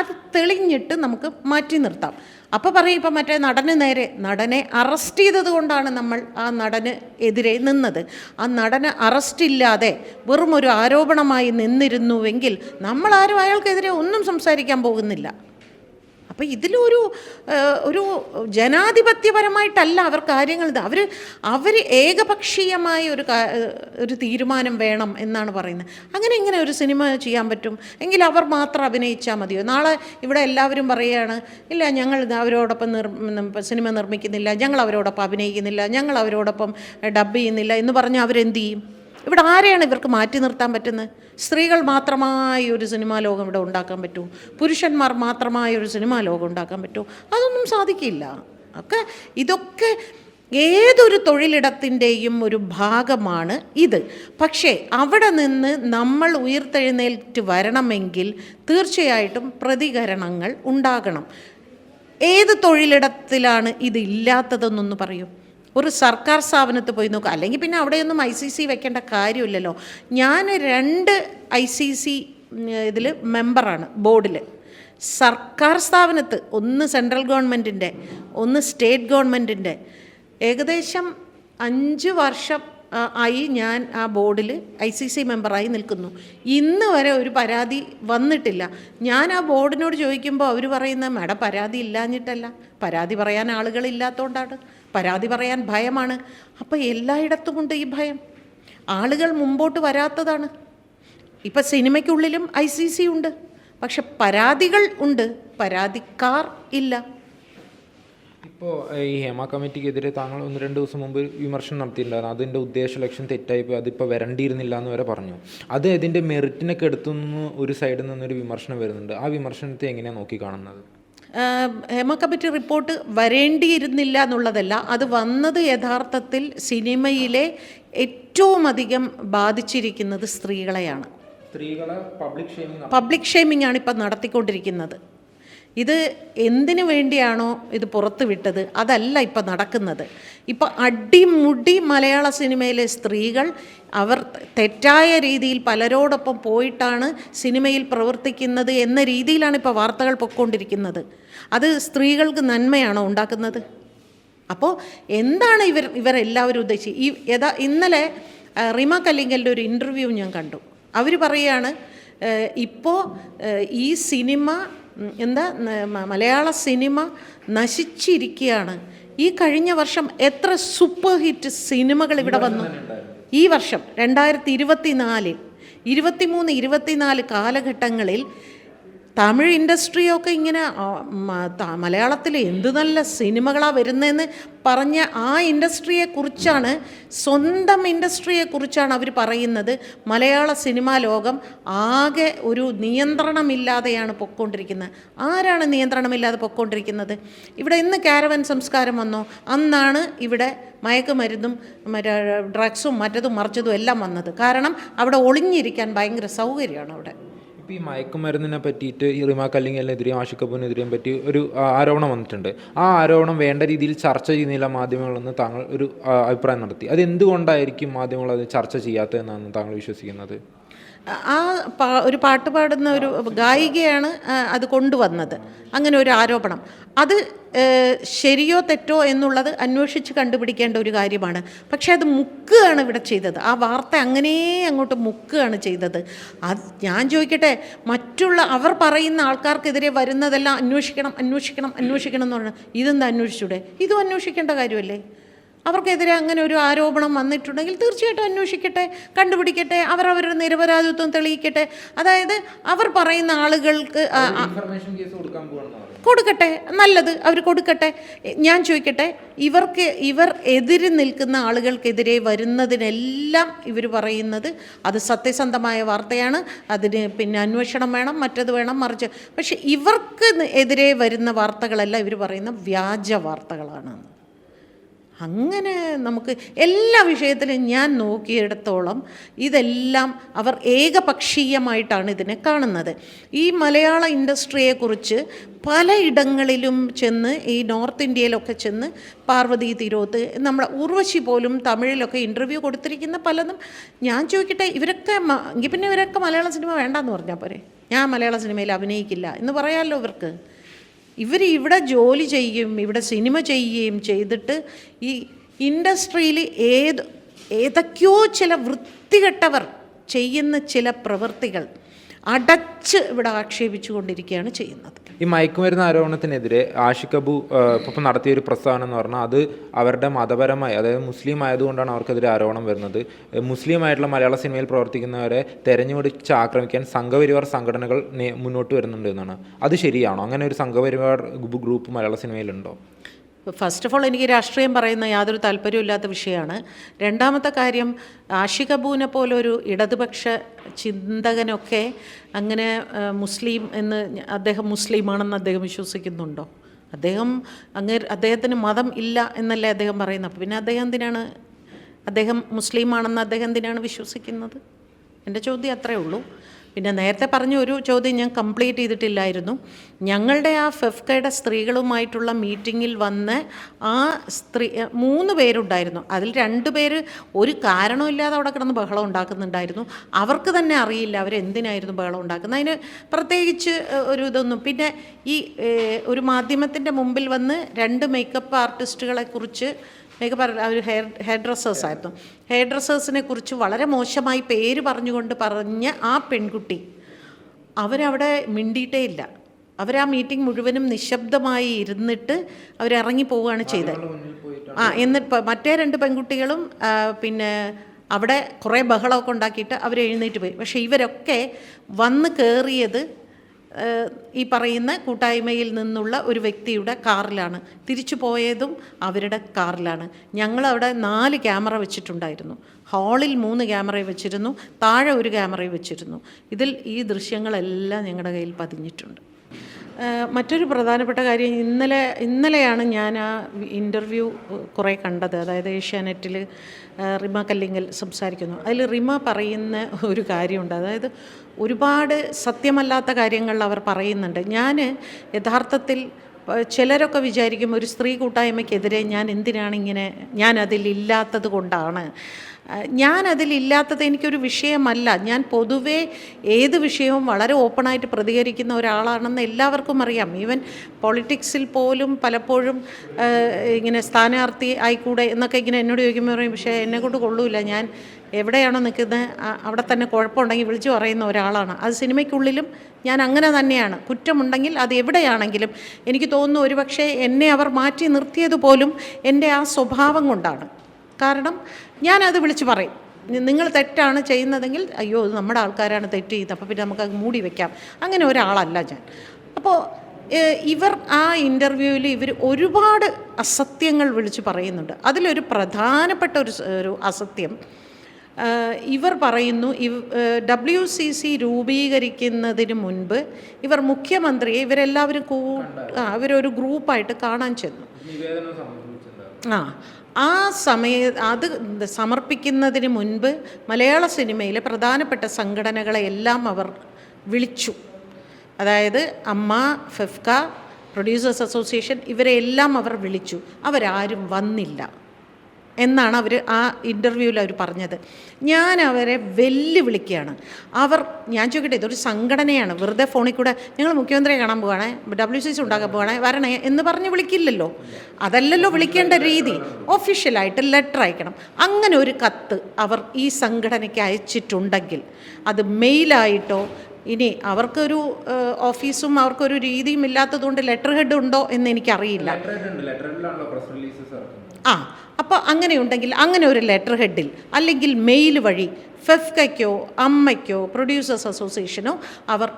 അത് തെളിഞ്ഞിട്ട് നമുക്ക് മാറ്റി നിർത്താം. അപ്പോൾ പറയും ഇപ്പം മറ്റേ നടന് നേരെ നടനെ അറസ്റ്റ് ചെയ്തത് കൊണ്ടാണ് നമ്മൾ ആ നടന് എതിരെ നിന്നത്. ആ നടന് അറസ്റ്റില്ലാതെ വെറും ഒരു ആരോപണമായി നിന്നിരുന്നുവെങ്കിൽ ആരും അയാൾക്കെതിരെ ഒന്നും സംസാരിക്കാൻ പോകുന്നില്ല. അപ്പോൾ ഇതിലൊരു ഒരു ജനാധിപത്യപരമായിട്ടല്ല അവർ കാര്യങ്ങൾ അവർ അവർ ഏകപക്ഷീയമായ ഒരു ഒരു തീരുമാനം വേണം എന്നാണ് പറയുന്നത്. അങ്ങനെ ഇങ്ങനെ ഒരു സിനിമ ചെയ്യാൻ പറ്റും. എങ്കിൽ അവർ മാത്രം അഭിനയിച്ചാൽ മതിയോ? നാളെ ഇവിടെ എല്ലാവരും പറയുകയാണ് ഇല്ല ഞങ്ങൾ അവരോടൊപ്പം നിർ സിനിമ നിർമ്മിക്കുന്നില്ല ഞങ്ങൾ അവരോടൊപ്പം അഭിനയിക്കുന്നില്ല ഞങ്ങൾ അവരോടൊപ്പം ഡബ് ചെയ്യുന്നില്ല എന്ന് പറഞ്ഞാൽ അവരെന്ത് ചെയ്യും? ഇവിടെ ആരെയാണ് ഇവർക്ക് മാറ്റി നിർത്താൻ പറ്റുന്നത്? സ്ത്രീകൾ മാത്രമായി ഒരു സിനിമാ ലോകം ഇവിടെ ഉണ്ടാക്കാൻ പറ്റുമോ പുരുഷന്മാർ മാത്രമായ ഒരു സിനിമാ ലോകം ഉണ്ടാക്കാൻ പറ്റുമോ അതൊന്നും സാധിക്കില്ല. ഒക്കെ ഇതൊക്കെ ഏതൊരു തൊഴിലിടത്തിന്റെയും ഒരു ഭാഗമാണ് ഇത്. പക്ഷേ അവിടെ നിന്ന് നമ്മൾ ഉയർത്തെഴുന്നേറ്റ് വരണമെങ്കിൽ തീർച്ചയായിട്ടും പ്രതികരണങ്ങൾ ഉണ്ടാകണം. ഏത് തൊഴിലിടത്തിലാണ് ഇതില്ലാത്തതെന്നൊന്ന് പറയൂ. ഒരു സർക്കാർ സ്ഥാപനത്തിൽ പോയി നോക്കുക അല്ലെങ്കിൽ പിന്നെ അവിടെയൊന്നും ഐ സി സി വെക്കേണ്ട കാര്യമില്ലല്ലോ. ഞാൻ രണ്ട് ഐ സി സി ഇതിൽ മെമ്പറാണ് ബോർഡിൽ സർക്കാർ സ്ഥാപനത്ത് ഒന്ന് സെൻട്രൽ ഗവൺമെന്റിന്റെ ഒന്ന് സ്റ്റേറ്റ് ഗവൺമെന്റിന്റെ. ഏകദേശം അഞ്ച് വർഷം ആയി ഞാൻ ആ ബോർഡിൽ ഐ സി സി മെമ്പറായി നിൽക്കുന്നു. ഇന്ന് വരെ ഒരു പരാതി വന്നിട്ടില്ല. ഞാൻ ആ ബോർഡിനോട് ചോദിക്കുമ്പോൾ അവർ പറയുന്ന മേഡം പരാതി ഇല്ലാഞ്ഞിട്ടല്ല. പരാതി പറയാൻ ആളുകളില്ലാത്തതുകൊണ്ടാണ് പരാതി പറയാൻ ഭയമാണ്. അപ്പോൾ എല്ലായിടത്തുമുണ്ട് ഈ ഭയം. ആളുകൾ മുമ്പോട്ട് വരാത്തതാണ്. ഇപ്പം സിനിമയ്ക്കുള്ളിലും ഐ സി സി ഉണ്ട്. പക്ഷെ പരാതികൾ ഉണ്ട്. പരാതിക്കാർ ഇല്ല. ഇപ്പോൾ ഈ ഹേമ കമ്മിറ്റിക്കെതിരെ താങ്കൾ ഒന്ന് രണ്ട് ദിവസം മുമ്പ് വിമർശനം നടത്തിയിട്ടുണ്ടായിരുന്നു. അതിന്റെ ഉദ്ദേശ ലക്ഷ്യം തെറ്റായി പോയി. അതിപ്പോൾ വരണ്ടിയിരുന്നില്ല എന്ന് വരെ പറഞ്ഞു. അത് ഇതിന്റെ മെറിറ്റിനൊക്കെ എടുത്തുനിന്ന് ഒരു സൈഡിൽ നിന്നൊരു വിമർശനം വരുന്നുണ്ട്. ആ വിമർശനത്തെ എങ്ങനെയാണ് നോക്കി കാണുന്നത് ഹേമ കമ്മിറ്റി റിപ്പോർട്ട് വരേണ്ടിയിരുന്നില്ല എന്നുള്ളതല്ല അത് വന്നത് യഥാർത്ഥത്തിൽ സിനിമയിലെ ഏറ്റവും അധികം ബാധിച്ചിരിക്കുന്നത് സ്ത്രീകളെയാണ്. സ്ത്രീകളെ പബ്ലിക് ഷെയിമിങ് പബ്ലിക് ഷെയ്മിംഗ് ആണ് ഇപ്പം നടത്തിക്കൊണ്ടിരിക്കുന്നത്. ഇത് എന്തിനു വേണ്ടിയാണോ ഇത് പുറത്തു വിട്ടത്? അതല്ല ഇപ്പം നടക്കുന്നത്. ഇപ്പം അടിമുടി മലയാള സിനിമയിലെ സ്ത്രീകൾ അവർ തെറ്റായ രീതിയിൽ പലരോടൊപ്പം പോയിട്ടാണ് സിനിമയിൽ പ്രവർത്തിക്കുന്നത് എന്ന രീതിയിലാണ് ഇപ്പോൾ വാർത്തകൾ പൊയ്ക്കൊണ്ടിരിക്കുന്നത്. അത് സ്ത്രീകൾക്ക് നന്മയാണോ ഉണ്ടാക്കുന്നത്? അപ്പോൾ എന്താണ് ഇവർ ഇവരെല്ലാവരും ഉദ്ദേശിച്ചത് ഈ യഥാ ഇന്നലെ റിമ കല്ലിങ്കലിന്റെ ഒരു ഇന്റർവ്യൂ ഞാൻ കണ്ടു. അവർ പറയുകയാണ് ഇപ്പോൾ ഈ സിനിമ എന്താ മലയാള സിനിമ നശിച്ചിരിക്കുകയാണ്. ഈ കഴിഞ്ഞ വർഷം എത്ര സൂപ്പർ ഹിറ്റ് സിനിമകൾ ഇവിടെ വന്നു? ഈ വർഷം രണ്ടായിരത്തി ഇരുപത്തി നാലിൽ ഇരുപത്തിമൂന്ന് ഇരുപത്തിനാല് കാലഘട്ടങ്ങളിൽ തമിഴ് ഇൻഡസ്ട്രിയൊക്കെ ഇങ്ങനെ മലയാളത്തിൽ എന്ത് നല്ല സിനിമകളാണ് വരുന്നതെന്ന് പറഞ്ഞ ആ ഇൻഡസ്ട്രിയെക്കുറിച്ചാണ് സ്വന്തം ഇൻഡസ്ട്രിയെക്കുറിച്ചാണ് അവർ പറയുന്നത്. മലയാള സിനിമാ ലോകം ആകെ ഒരു നിയന്ത്രണമില്ലാതെയാണ് പൊയ്ക്കൊണ്ടിരിക്കുന്നത് ആരാണ് നിയന്ത്രണമില്ലാതെ പൊയ്ക്കൊണ്ടിരിക്കുന്നത് ഇവിടെ ഇന്ന് കാരവൻ സംസ്കാരം വന്നോ? അന്നാണ് ഇവിടെ മയക്കുമരുന്നും മറ്റേ ഡ്രഗ്സും മറ്റതും മറിച്ചതും എല്ലാം വന്നത്. കാരണം അവിടെ ഒളിഞ്ഞിരിക്കാൻ ഭയങ്കര സൗകര്യമാണ് അവിടെ. ഇപ്പോൾ ഈ മയക്കുമരുന്നിനെ പറ്റിയിട്ട് ഈ റിമ കല്ലിങ്ങലിനെതിരെയും ആഷിഖ് കപൂറിനെതിരെയും പറ്റി ഒരു ആരോപണം വന്നിട്ടുണ്ട്. ആ ആരോപണം വേണ്ട രീതിയിൽ ചർച്ച ചെയ്യുന്നില്ല മാധ്യമങ്ങളെന്ന് താങ്കൾ ഒരു അഭിപ്രായം നടത്തി. അത് എന്തുകൊണ്ടായിരിക്കും മാധ്യമങ്ങൾ അത് ചർച്ച ചെയ്യാത്തതെന്നാണ് താങ്കൾ വിശ്വസിക്കുന്നത്? ആ ഒരു പാട്ട് പാടുന്ന ഒരു ഗായികയാണ് അത് കൊണ്ടുവന്നത്. അങ്ങനെ ഒരു ആരോപണം. അത് ശരിയോ തെറ്റോ എന്നുള്ളത് അന്വേഷിച്ച് കണ്ടുപിടിക്കേണ്ട ഒരു കാര്യമാണ്. പക്ഷേ അത് മുക്കുകയാണ് ഇവിടെ ചെയ്തത്. ആ വാർത്ത അങ്ങനെ അങ്ങോട്ട് മുക്കുകയാണ് ചെയ്തത്. അത് ഞാൻ ചോദിക്കട്ടെ മറ്റുള്ള അവർ പറയുന്ന ആൾക്കാർക്കെതിരെ വരുന്നതെല്ലാം അന്വേഷിക്കണം അന്വേഷിക്കണം അന്വേഷിക്കണം എന്ന് പറഞ്ഞാൽ ഇതെന്താ അന്വേഷിച്ചൂടെ? ഇതും അന്വേഷിക്കേണ്ട കാര്യമല്ലേ? അവർക്കെതിരെ അങ്ങനെ ഒരു ആരോപണം വന്നിട്ടുണ്ടെങ്കിൽ തീർച്ചയായിട്ടും അന്വേഷിക്കട്ടെ കണ്ടുപിടിക്കട്ടെ അവർ അവരുടെ നിരപരാധിത്വം തെളിയിക്കട്ടെ. അതായത് അവർ പറയുന്ന ആളുകൾക്ക് കൊടുക്കട്ടെ നല്ലത് അവർ കൊടുക്കട്ടെ. ഞാൻ ചോദിക്കട്ടെ ഇവർക്ക് ഇവർ എതിര് നിൽക്കുന്ന ആളുകൾക്കെതിരെ വരുന്നതിനെല്ലാം ഇവർ പറയുന്നത് അത് സത്യസന്ധമായ വാർത്തയാണ്. അതിന് പിന്നെ അന്വേഷണം വേണം മറ്റത് വേണം മറിച്ച്. പക്ഷെ ഇവർക്ക് എതിരെ വരുന്ന വാർത്തകളല്ല ഇവർ പറയുന്ന വ്യാജ വാർത്തകളാണ്. അങ്ങനെ നമുക്ക് എല്ലാ വിഷയത്തിലും ഞാൻ നോക്കിയിടത്തോളം ഇതെല്ലാം അവർ ഏകപക്ഷീയമായിട്ടാണ് ഇതിനെ കാണുന്നത്. ഈ മലയാള ഇൻഡസ്ട്രിയെക്കുറിച്ച് പലയിടങ്ങളിലും ചെന്ന് ഈ നോർത്ത് ഇന്ത്യയിലൊക്കെ ചെന്ന് പാർവതി തിരോത്ത് നമ്മളെ ഉർവശി പോലും തമിഴിലൊക്കെ ഇന്റർവ്യൂ കൊടുത്തിരിക്കുന്ന പലതും ഞാൻ ചോദിക്കട്ടെ ഇവരൊക്കെ എങ്കിൽ പിന്നെ ഇവരൊക്കെ മലയാള സിനിമ വേണ്ടാന്ന് പറഞ്ഞാൽ പോരെ? ഞാൻ മലയാള സിനിമയിൽ അഭിനയിക്കില്ല എന്ന് പറയാമല്ലോ ഇവർക്ക്? ഇവർ ഇവിടെ ജോലി ചെയ്യും ഇവിടെ സിനിമ ചെയ്യുകയും ചെയ്തിട്ട് ഈ ഇൻഡസ്ട്രിയിൽ ഏത് ഏതൊക്കെയോ ചില വൃത്തികെട്ടവർ ചെയ്യുന്ന ചില പ്രവൃത്തികൾ അടച്ച് ഇവിടെ ആക്ഷേപിച്ചു കൊണ്ടിരിക്കുകയാണ് ചെയ്യുന്നത്. ഈ മയക്കുമരുന്ന് ആരോപണത്തിനെതിരെ ആഷിഖ് അബു ഇപ്പം നടത്തിയ ഒരു പ്രസ്താവന എന്ന് പറഞ്ഞാൽ അത് അവരുടെ മതപരമായി അതായത് മുസ്ലിം ആയതുകൊണ്ടാണ് അവർക്കെതിരെ ആരോപണം വരുന്നത്. മുസ്ലിം ആയിട്ടുള്ള മലയാള സിനിമയിൽ പ്രവർത്തിക്കുന്നവരെ തെരഞ്ഞുപിടിച്ച് ആക്രമിക്കാൻ സംഘപരിവാർ സംഘടനകൾ മുന്നോട്ട് വരുന്നുണ്ട് എന്നാണ്. അത് ശരിയാണോ? അങ്ങനെ ഒരു Sangh Parivar group Malayala സിനിമയിലുണ്ടോ? First of all എനിക്ക് രാഷ്ട്രീയം പറയുന്ന യാതൊരു താല്പര്യമില്ലാത്ത വിഷയമാണ്. രണ്ടാമത്തെ കാര്യം ആഷി കപൂനെ പോലെ ഒരു ഇടതുപക്ഷ ചിന്തകനൊക്കെ അങ്ങനെ മുസ്ലിം എന്ന് അദ്ദേഹം മുസ്ലിമാണെന്ന് അദ്ദേഹം വിശ്വസിക്കുന്നുണ്ടോ? അദ്ദേഹം അങ്ങ് അദ്ദേഹത്തിന് മതം ഇല്ല എന്നല്ലേ അദ്ദേഹം പറയുന്നത്? പിന്നെ അദ്ദേഹം എന്തിനാണ് അദ്ദേഹം മുസ്ലിമാണെന്ന് അദ്ദേഹം എന്തിനാണ് വിശ്വസിക്കുന്നത്? എന്റെ ചോദ്യം അത്രേ ഉള്ളൂ. പിന്നെ നേരത്തെ പറഞ്ഞ ഒരു ചോദ്യം ഞാൻ കംപ്ലീറ്റ് ചെയ്തിട്ടില്ലായിരുന്നു. ഞങ്ങളുടെ ആ ഫെഫ്കയുടെ സ്ത്രീകളുമായിട്ടുള്ള മീറ്റിങ്ങിൽ വന്ന് ആ സ്ത്രീ മൂന്ന് പേരുണ്ടായിരുന്നു. അതിൽ രണ്ട് പേര് ഒരു കാരണമില്ലാതെ അവിടെ കിടന്ന് ബഹളം ഉണ്ടാക്കുന്നുണ്ടായിരുന്നു. അവർക്ക് തന്നെ അറിയില്ല അവരെന്തിനായിരുന്നു ബഹളം ഉണ്ടാക്കുന്നത്. അതിന് പ്രത്യേകിച്ച് ഒരു ഇതൊന്നും. പിന്നെ ഈ ഒരു മാധ്യമത്തിന്റെ മുമ്പിൽ വന്ന് രണ്ട് മേക്കപ്പ് ആർട്ടിസ്റ്റുകളെ കുറിച്ച് മേക്കപ്പ് അവർ ഹെയർ ഹെയർ ഡ്രസ്സേഴ്സ് ആയിരുന്നു. ഹെയർ ഡ്രസ്സേഴ്സിനെ കുറിച്ച് വളരെ മോശമായി പേര് പറഞ്ഞുകൊണ്ട് പറഞ്ഞ ആ പെൺകുട്ടി അവരവിടെ മിണ്ടിയിട്ടേ ഇല്ല. അവർ ആ മീറ്റിംഗ് മുഴുവനും നിശബ്ദമായി ഇരുന്നിട്ട് അവരിറങ്ങി പോവുകയാണ് ചെയ്തത്. ആ എന്നിട്ട് മറ്റേ രണ്ട് പെൺകുട്ടികളും പിന്നെ അവിടെ കുറേ ബഹളമൊക്കെ ഉണ്ടാക്കിയിട്ട് അവർ എഴുന്നേറ്റ് പോയി. പക്ഷേ ഇവരൊക്കെ വന്ന് കയറിയത് ഈ പറയുന്ന കൂട്ടായ്മയിൽ നിന്നുള്ള ഒരു വ്യക്തിയുടെ കാറിലാണ്. തിരിച്ചു പോയതും അവരുടെ കാറിലാണ്. ഞങ്ങളവിടെ നാല് ക്യാമറ വെച്ചിട്ടുണ്ടായിരുന്നു. ഹാളിൽ മൂന്ന് ക്യാമറ വെച്ചിരുന്നു. താഴെ ഒരു ക്യാമറ വെച്ചിരുന്നു. ഇതിൽ ഈ ദൃശ്യങ്ങളെല്ലാം ഞങ്ങളുടെ കയ്യിൽ പതിഞ്ഞിട്ടുണ്ട്. മറ്റൊരു പ്രധാനപ്പെട്ട കാര്യം ഇന്നലെ ഇന്നലെയാണ് ഞാൻ ആ ഇന്റർവ്യൂ കുറേ കണ്ടത്. അതായത് ഏഷ്യാനെറ്റിൽ റിമ കല്ലിങ്ങൽ സംസാരിക്കുന്നു. അതിൽ റിമ പറയുന്ന ഒരു കാര്യമുണ്ട്. അതായത് ഒരുപാട് സത്യമല്ലാത്ത കാര്യങ്ങൾ അവർ പറയുന്നുണ്ട്. ഞാൻ യഥാർത്ഥത്തിൽ ചിലരൊക്കെ വിചാരിക്കും ഒരു സ്ത്രീ കൂട്ടായ്മയ്ക്കെതിരെ ഞാൻ എന്തിനാണ് ഇങ്ങനെ ഞാൻ അതിലില്ലാത്തത് കൊണ്ടാണ്. അതിലില്ലാത്തത് എനിക്കൊരു വിഷയമല്ല. ഞാൻ പൊതുവേ ഏത് വിഷയവും വളരെ ഓപ്പണായിട്ട് പ്രതികരിക്കുന്ന ഒരാളാണെന്ന് എല്ലാവർക്കും അറിയാം. ഈവൻ പൊളിറ്റിക്സിൽ പോലും പലപ്പോഴും ഇങ്ങനെ സ്ഥാനാർത്ഥി ആയിക്കൂടെ എന്നൊക്കെ ഇങ്ങനെ എന്നോട് ചോദിക്കുമ്പോൾ പറയും പക്ഷേ എന്നെ കൊണ്ട് കൊള്ളൂല. ഞാൻ എവിടെയാണോ നിൽക്കുന്നത്? അവിടെ തന്നെ കുഴപ്പമുണ്ടെങ്കിൽ വിളിച്ചു പറയുന്ന ഒരാളാണ്. അത് സിനിമയ്ക്കുള്ളിലും ഞാൻ അങ്ങനെ തന്നെയാണ്. കുറ്റമുണ്ടെങ്കിൽ അത് എവിടെയാണെങ്കിലും എനിക്ക് തോന്നുന്നു ഒരുപക്ഷെ എന്നെ അവർ മാറ്റി നിർത്തിയത് പോലും എന്റെ ആ സ്വഭാവം കൊണ്ടാണ്. കാരണം ഞാനത് വിളിച്ച് പറയും. നിങ്ങൾ തെറ്റാണ് ചെയ്യുന്നതെങ്കിൽ അയ്യോ ഇത് നമ്മുടെ ആൾക്കാരാണ് തെറ്റ് ചെയ്യുന്നത് അപ്പോൾ പിന്നെ നമുക്ക് അത് മൂടി വയ്ക്കാം അങ്ങനെ ഒരാളല്ല ഞാൻ. അപ്പോൾ ഇവർ ആ ഇന്റർവ്യൂവിൽ ഇവർ ഒരുപാട് അസത്യങ്ങൾ വിളിച്ച് പറയുന്നുണ്ട്. അതിലൊരു പ്രധാനപ്പെട്ട ഒരു ഒരു അസത്യം ഇവർ പറയുന്നു ഇവ് ഡബ്ല്യു സി സി രൂപീകരിക്കുന്നതിന് മുൻപ് ഇവർ മുഖ്യമന്ത്രിയെ ഇവരെല്ലാവരും കൂ അവരൊരു ഇവരൊരു ഗ്രൂപ്പായിട്ട് കാണാൻ ചെന്നു. ആ ആ സമയ അത് സമർപ്പിക്കുന്നതിന് മുൻപ് മലയാള സിനിമയിലെ പ്രധാനപ്പെട്ട സംഘടനകളെ എല്ലാം അവർ വിളിച്ചു. അതായത് അമ്മ ഫെഫ്ക പ്രൊഡ്യൂസേഴ്സ് അസോസിയേഷൻ ഇവരെ എല്ലാം അവർ വിളിച്ചു. അവരാരും വന്നില്ല. എന്നാണ് അവർ ആ ഇന്റർവ്യൂവിൽ അവർ പറഞ്ഞത്. ഞാൻ അവരെ വെല്ലുവിളിക്കുകയാണ്. അവർ ഞാൻ ചോദിക്കട്ടെ ഇതൊരു സംഘടനയാണ്. വെറുതെ ഫോണിൽ കൂടെ ഞങ്ങൾ മുഖ്യമന്ത്രിയെ കാണാൻ പോവാണേ ഡബ്ല്യു സി സി ഉണ്ടാക്കാൻ പോവാണേ വരണേ എന്ന് പറഞ്ഞ് വിളിക്കില്ലല്ലോ. അതല്ലല്ലോ വിളിക്കേണ്ട രീതി. ഒഫീഷ്യലായിട്ട് ലെറ്റർ അയക്കണം. അങ്ങനെ ഒരു കത്ത് അവർ ഈ സംഘടനയ്ക്ക് അയച്ചിട്ടുണ്ടെങ്കിൽ അത് മെയിലായിട്ടോ ഇനി അവർക്കൊരു ഓഫീസും അവർക്കൊരു രീതിയും ഇല്ലാത്തതുകൊണ്ട് ലെറ്റർ ഹെഡ് ഉണ്ടോ എന്ന് എനിക്കറിയില്ല. ആ അപ്പോൾ അങ്ങനെയുണ്ടെങ്കിൽ അങ്ങനെ ഒരു ലെറ്റർ ഹെഡിൽ അല്ലെങ്കിൽ മെയിൽ വഴി ഫെഫ്കയ്ക്കോ അമ്മയ്ക്കോ പ്രൊഡ്യൂസേഴ്സ് അസോസിയേഷനോ അവർ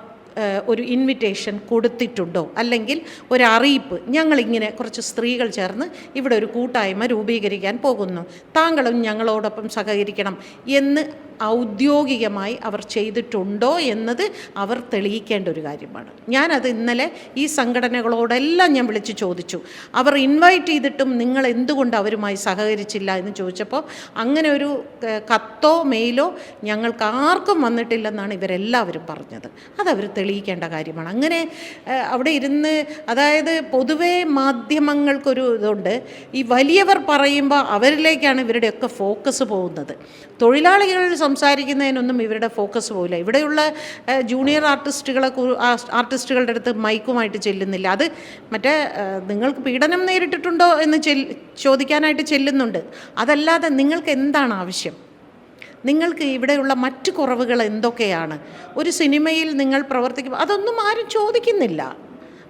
ഒരു ഇൻവിറ്റേഷൻ കൊടുത്തിട്ടുണ്ടോ? അല്ലെങ്കിൽ ഒരു അറിയിപ്പ് ഞങ്ങളിങ്ങനെ കുറച്ച് സ്ത്രീകൾ ചേർന്ന് ഇവിടെ ഒരു കൂട്ടായ്മ രൂപീകരിക്കാൻ പോകുന്നു. താങ്കളും ഞങ്ങളോടൊപ്പം സഹകരിക്കണം എന്ന് ഔദ്യോഗികമായി അവർ ചെയ്തിട്ടുണ്ടോ എന്നത് അവർ തെളിയിക്കേണ്ട ഒരു കാര്യമാണ്. ഞാനത് ഇന്നലെ ഈ സംഘടനകളോടെല്ലാം ഞാൻ വിളിച്ച് ചോദിച്ചു. അവർ ഇൻവൈറ്റ് ചെയ്തിട്ടും നിങ്ങൾ എന്തുകൊണ്ട് അവരുമായി സഹകരിച്ചില്ല എന്ന് ചോദിച്ചപ്പോൾ അങ്ങനെ ഒരു കത്തോ മെയിലോ ഞങ്ങൾക്ക് ആർക്കും വന്നിട്ടില്ലെന്നാണ് ഇവരെല്ലാവരും പറഞ്ഞത്. അതവർ തെളിയിക്കേണ്ട കാര്യമാണ്. അങ്ങനെ അവിടെ ഇരുന്ന് അതായത് പൊതുവേ മാധ്യമങ്ങൾക്കൊരു ഇതുണ്ട്. ഈ വലിയവർ പറയുമ്പോൾ അവരിലേക്കാണ് ഇവരുടെയൊക്കെ ഫോക്കസ് പോകുന്നത്. തൊഴിലാളികൾ സംസാരിക്കുന്നതിനൊന്നും ഇവരുടെ ഫോക്കസ് പോകില്ല ഇവിടെയുള്ള ജൂനിയർ ആർട്ടിസ്റ്റുകളെ ആർട്ടിസ്റ്റുകളുടെ അടുത്ത് മൈക്കുമായിട്ട് ചെല്ലുന്നില്ല. അത് മറ്റേ നിങ്ങൾക്ക് പീഡനം നേരിട്ടിട്ടുണ്ടോ എന്ന് ചോദിക്കാനായിട്ട് ചെല്ലുന്നുണ്ട്. അതല്ലാതെ നിങ്ങൾക്ക് എന്താണ് ആവശ്യം? നിങ്ങൾക്ക് ഇവിടെയുള്ള മറ്റ് കുറവുകൾ എന്തൊക്കെയാണ്? ഒരു സിനിമയിൽ നിങ്ങൾ പ്രവർത്തിക്കും അതൊന്നും ആരും ചോദിക്കുന്നില്ല.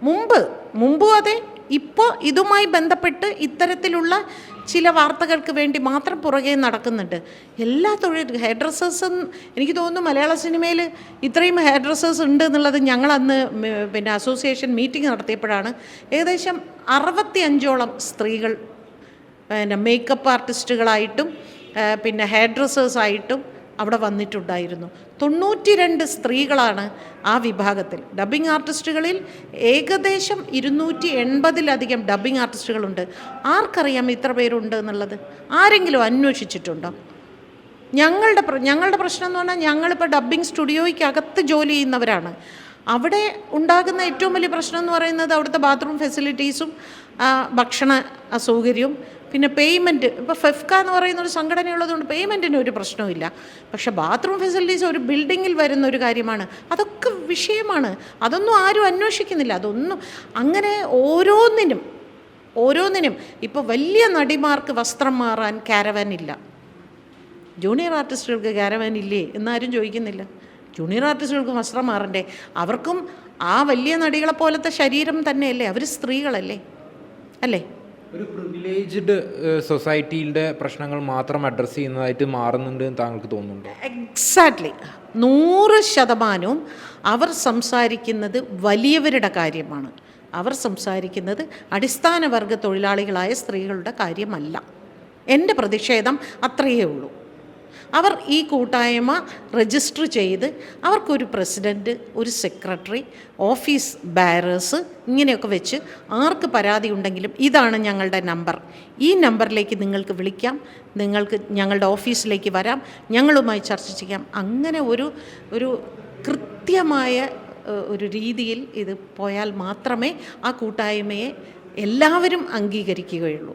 മുമ്പ് മുമ്പും അതെ ഇപ്പോൾ ഇതുമായി ബന്ധപ്പെട്ട് ഇത്തരത്തിലുള്ള ചില വാർത്തകൾക്ക് വേണ്ടി മാത്രം പുറകെ നടക്കുന്നുണ്ട്. എല്ലാ തൊഴിൽ ഹെയർ ഡ്രസ്സേഴ്സും എനിക്ക് തോന്നുന്നു മലയാള സിനിമയിൽ ഇത്രയും ഹെയർ ഡ്രസ്സേഴ്സ് ഉണ്ട് എന്നുള്ളത് ഞങ്ങൾ അന്ന് പിന്നെ അസോസിയേഷൻ മീറ്റിംഗ് നടത്തിയപ്പോഴാണ് ഏകദേശം അറുപത്തി അഞ്ചോളം സ്ത്രീകൾ പിന്നെ മേക്കപ്പ് ആർട്ടിസ്റ്റുകളായിട്ടും പിന്നെ ഹെയർ ഡ്രസ്സേഴ്സായിട്ടും അവിടെ വന്നിട്ടുണ്ടായിരുന്നു. തൊണ്ണൂറ്റി രണ്ട് സ്ത്രീകളാണ് ആ വിഭാഗത്തിൽ. ഡബ്ബിംഗ് ആർട്ടിസ്റ്റുകളിൽ ഏകദേശം ഇരുന്നൂറ്റി എൺപതിലധികം ഡബ്ബിംഗ് ആർട്ടിസ്റ്റുകളുണ്ട്. ആർക്കറിയാം ഇത്ര പേരുണ്ട് എന്നുള്ളത്? ആരെങ്കിലും അന്വേഷിച്ചിട്ടുണ്ടോ? ഞങ്ങളുടെ ഞങ്ങളുടെ പ്രശ്നം എന്ന് പറഞ്ഞാൽ ഞങ്ങളിപ്പോൾ ഡബ്ബിംഗ് സ്റ്റുഡിയോയ്ക്കകത്ത് ജോലി ചെയ്യുന്നവരാണ്. അവിടെ ഉണ്ടാകുന്ന ഏറ്റവും വലിയ പ്രശ്നം എന്ന് പറയുന്നത് അവിടുത്തെ ബാത്റൂം ഫെസിലിറ്റീസും ഭക്ഷണ അസൗകര്യവും പിന്നെ പേയ്മെന്റ് ഇപ്പോൾ ഫെഫ്ക എന്ന് പറയുന്ന ഒരു സംഘടനയുള്ളതുകൊണ്ട് പേയ്മെന്റിന് ഒരു പ്രശ്നവുമില്ല പക്ഷെ ബാത്റൂം ഫെസിലിറ്റീസ് ഒരു ബിൽഡിങ്ങിൽ വരുന്ന ഒരു കാര്യമാണ്. അതൊക്കെ വിഷയമാണ്. അതൊന്നും ആരും അന്വേഷിക്കുന്നില്ല. അതൊന്നും അങ്ങനെ ഓരോന്നിനും ഓരോന്നിനും ഇപ്പോൾ വലിയ നടിമാർക്ക് വസ്ത്രം മാറാൻ കാരവാൻ ഇല്ല. ജൂനിയർ ആർട്ടിസ്റ്റുകൾക്ക് കാരവാൻ ഇല്ലേ എന്നാരും ചോദിക്കുന്നില്ല. ജൂനിയർ ആർട്ടിസ്റ്റുകൾക്ക് വസ്ത്രം മാറണ്ടേ? അവർക്കും ആ വലിയ നടികളെ പോലത്തെ ശരീരം തന്നെയല്ലേ? അവർ സ്ത്രീകളല്ലേ? അല്ലേ? ഒരു പ്രിവിലേജ്ഡ് സൊസൈറ്റിയുടെ പ്രശ്നങ്ങൾ മാത്രം അഡ്രസ്സ് ചെയ്യുന്നതായിട്ട് മാറുന്നുണ്ട് എന്ന് താങ്കൾക്ക് തോന്നുന്നുണ്ടോ? എക്സാക്ട്ലി നൂറ് ശതമാനവും അവർ സംസാരിക്കുന്നത് വലിയവരുടെ കാര്യമാണ്. അവർ സംസാരിക്കുന്നത് അടിസ്ഥാന വർഗ തൊഴിലാളികളായ സ്ത്രീകളുടെ കാര്യമല്ല. എന്റെ പ്രതിഷേധം അത്രയേ ഉള്ളൂ. അവർ ഈ കൂട്ടായ്മ രജിസ്റ്റർ ചെയ്ത് അവർക്കൊരു പ്രസിഡന്റ് ഒരു സെക്രട്ടറി ഓഫീസ് ബാരേഴ്സ് ഇങ്ങനെയൊക്കെ വെച്ച് ആർക്ക് പരാതി ഉണ്ടെങ്കിലും ഇതാണ് ഞങ്ങളുടെ നമ്പർ ഈ നമ്പറിലേക്ക് നിങ്ങൾക്ക് വിളിക്കാം നിങ്ങൾക്ക് ഞങ്ങളുടെ ഓഫീസിലേക്ക് വരാം ഞങ്ങളുമായി ചർച്ച ചെയ്യാം. അങ്ങനെ ഒരു ഒരു കൃത്യമായ ഒരു രീതിയിൽ ഇത് പോയാൽ മാത്രമേ ആ കൂട്ടായ്മയെ എല്ലാവരും അംഗീകരിക്കുകയുള്ളൂ.